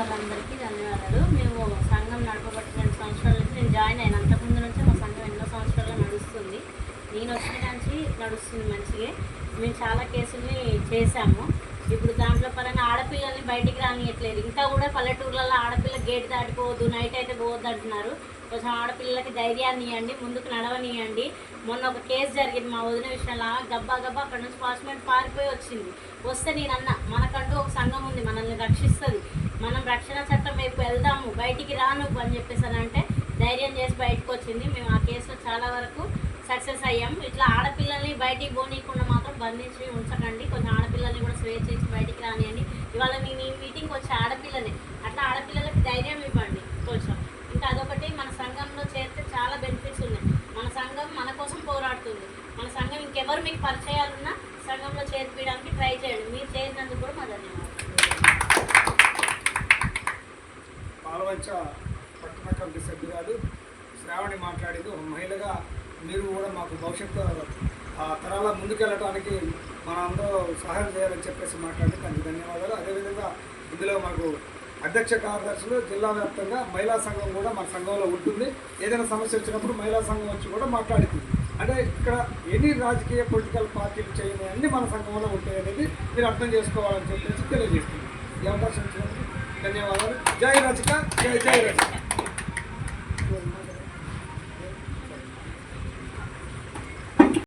వాళ్ళందరికీ ధన్యవాదాలు. మేము సంఘం నడపబట్టి రెండు సంవత్సరాల నుంచి నేను జాయిన్ అయిన. అంతకుముందు నుంచి మా సంఘం ఎన్నో సంవత్సరాలు నడుస్తుంది. నేను వచ్చిన నుంచి నడుస్తుంది మంచిగా. మేము చాలా కేసుల్ని చేశాము. ఇప్పుడు దాంట్లో పరంగా ఆడపిల్లల్ని బయటికి రానియట్లేదు. ఇంకా కూడా పల్లెటూర్లలో ఆడపిల్ల గేట్ దాటిపోవద్దు నైట్ అయితే పోవద్దు అంటున్నారు. కొంచెం ఆడపిల్లలకి ధైర్యాన్ని ఇవ్వండి ముందుకు నడవనియండి. మొన్న ఒక కేసు జరిగింది మా వదిన విషయంలో. గబ్బా గబ్బా అక్కడ నుంచి పాస్మెంట్ పారిపోయి వచ్చింది. వస్తే నేను మనకంటూ ఒక సంఘం ఉంది మనల్ని రక్షిస్తుంది. మనం రక్షణ చట్టం వైపు వెళ్దాము బయటికి రాను అని చెప్పేసి అని అంటే ధైర్యం చేసి బయటకు వచ్చింది. మేము ఆ కేసులో చాలా వరకు సక్సెస్ అయ్యాం. ఇట్లా ఆడపిల్లల్ని బయటికి పోనీయకుండా బంధించి ఉంచకండి. కొంచెం ఆడపిల్లల్ని కూడా స్వేచ్ఛ ఇచ్చి బయటికి రానియండి. ఇవాళ మీ మీ మీటింగ్కి వచ్చే ఆడపిల్లనే అట్లా ఆడపిల్లలకి ధైర్యం ఇవ్వండి. కొంచెం. ఇంకా అదొకటి మన సంఘంలో చేరితే చాలా బెనిఫిట్స్ ఉన్నాయి. మన సంఘం మన కోసం పోరాడుతుంది. మన సంఘం ఇంకెవరు మీకు పరిచయాలున్నా సంఘంలో చేర్పించడానికి ట్రై చేయండి. మీరు చేసినందుకు కూడా మా ధన్యవాదాలు. పాలవంచ పట్టణ కమిటీ సభ్యురాలు శ్రావణి మాట్లాడేది. ఒక మహిళగా మీరు కూడా మాకు భవిష్యత్తు తరాల ముందుకెళ్ళటానికి మనందరూ సహాయం చేయాలని చెప్పేసి మాట్లాడి దానికి ధన్యవాదాలు. అదేవిధంగా ఇందులో మాకు అధ్యక్ష కార్యదర్శులు జిల్లా వ్యాప్తంగా మహిళా సంఘం కూడా మన సంఘంలో ఉంటుంది. ఏదైనా సమస్య వచ్చినప్పుడు మహిళా సంఘం వచ్చి కూడా మాట్లాడుతుంది. అంటే ఇక్కడ ఎన్ని రాజకీయ పొలిటికల్ పార్టీలు చేయని అన్ని మన సంఘంలో ఉంటాయి అనేది మీరు అర్థం చేసుకోవాలని చెప్పేసి తెలియజేస్తుంది ఈ అవకాశం ఇచ్చినందుకు ధన్యవాదాలు. జై రచిక జై జై రచిక.